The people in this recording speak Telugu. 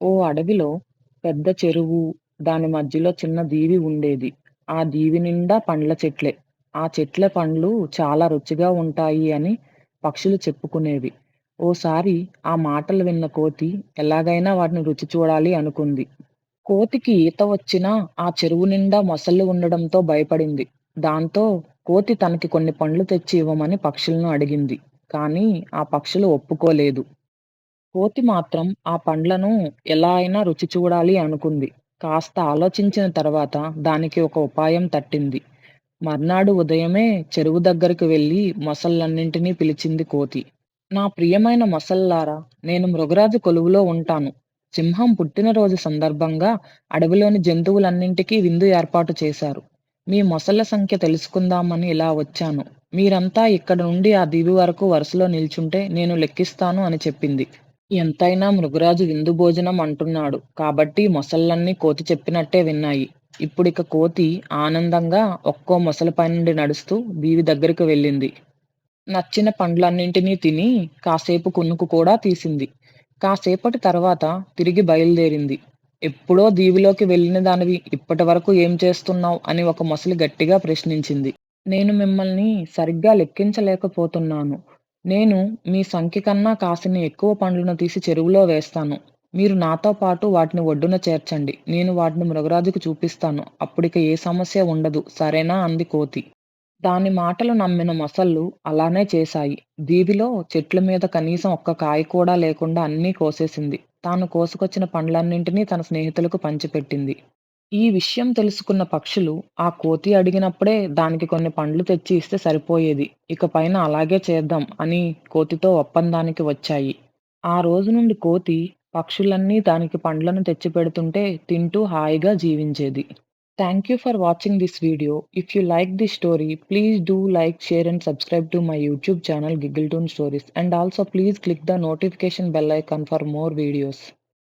ఓ అడవిలో పెద్ద చెరువు, దాని మధ్యలో చిన్న దీవి ఉండేది. ఆ దీవి నిండా పండ్ల చెట్లే. ఆ చెట్ల పండ్లు చాలా రుచిగా ఉంటాయి అని పక్షులు చెప్పుకునేవి. ఓసారి ఆ మాటలు విన్న కోతి ఎలాగైనా వాటిని రుచి చూడాలి అనుకుంది. కోతికి ఈత వచ్చినా ఆ చెరువు నిండా మొసళ్ళు ఉండడంతో భయపడింది. దాంతో కోతి తనకి కొన్ని పండ్లు తెచ్చి ఇవ్వమని పక్షులను అడిగింది. కానీ ఆ పక్షులు ఒప్పుకోలేదు. కోతి మాత్రం ఆ పండ్లను ఎలా అయినా రుచి చూడాలి అనుకుంది. కాస్త ఆలోచించిన తర్వాత దానికి ఒక ఉపాయం తట్టింది. మర్నాడు ఉదయమే చెరువు దగ్గరికి వెళ్ళి మొసళ్ళన్నింటినీ పిలిచింది కోతి. నా ప్రియమైన మొసళ్ళారా! నేను మృగరాజు కొలువులో ఉంటాను. సింహం పుట్టినరోజు సందర్భంగా అడవిలోని జంతువులన్నింటికీ విందు ఏర్పాటు చేశారు. మీ మొసళ్ళ సంఖ్య తెలుసుకుందామని ఇలా వచ్చాను. మీరంతా ఇక్కడ నుండి ఆ దీవి వరకు వరుసలో నిల్చుంటే నేను లెక్కిస్తాను అని చెప్పింది. ఎంతైనా మృగరాజు విందు భోజనం అంటున్నాడు కాబట్టి మొసళ్ళన్నీ కోతి చెప్పినట్టే విన్నాయి. ఇప్పుడిక కోతి ఆనందంగా ఒక్కో మొసలి పైనుండి నడుస్తూ దీవి దగ్గరికి వెళ్ళింది. నచ్చిన పండ్లన్నింటినీ తిని కాసేపు కునుకు కూడా తీసింది. కాసేపటి తర్వాత తిరిగి బయలుదేరింది. ఎప్పుడో దీవిలోకి వెళ్ళిన దానివి ఇప్పటివరకు ఏం చేస్తున్నావ్ అని ఒక మొసలి గట్టిగా ప్రశ్నించింది. నేను మిమ్మల్ని సరిగ్గా లెక్కించలేకపోతున్నాను. నేను మీ సంఖ్య కన్నా కాసిన ఎక్కువ పండ్లను తీసి చెరువులో వేస్తాను. మీరు నాతో పాటు వాటిని ఒడ్డున చేర్చండి. నేను వాటిని మృగరాజుకు చూపిస్తాను. అప్పుడిక ఏ సమస్య ఉండదు సరేనా అంది కోతి. దాని మాటలు నమ్మిన మొసళ్ళు అలానే చేశాయి. దీవిలో చెట్ల మీద కనీసం ఒక్క కాయ కూడా లేకుండా అన్నీ కోసేసింది. తాను కోసుకొచ్చిన పండ్లన్నింటినీ తన స్నేహితులకు పంచిపెట్టింది. ఈ విషయం తెలుసుకున్న పక్షులు ఆ కోతి అడిగినప్పుడే దానికి కొన్ని పండ్లు తెచ్చి ఇస్తే సరిపోయేది. ఇక పైన అలాగే చేద్దాం అని కోతితో ఒప్పందానికి వచ్చాయి. ఆ రోజు నుండి కోతి పక్షులన్నీ దానికి పండ్లను తెచ్చిపెడుతుంటే తింటూ హాయిగా జీవించేది. Thank you for watching this video if you like this story please do like share and subscribe to my YouTube channel Giggle Toon stories and also please click the notification bell icon for more videos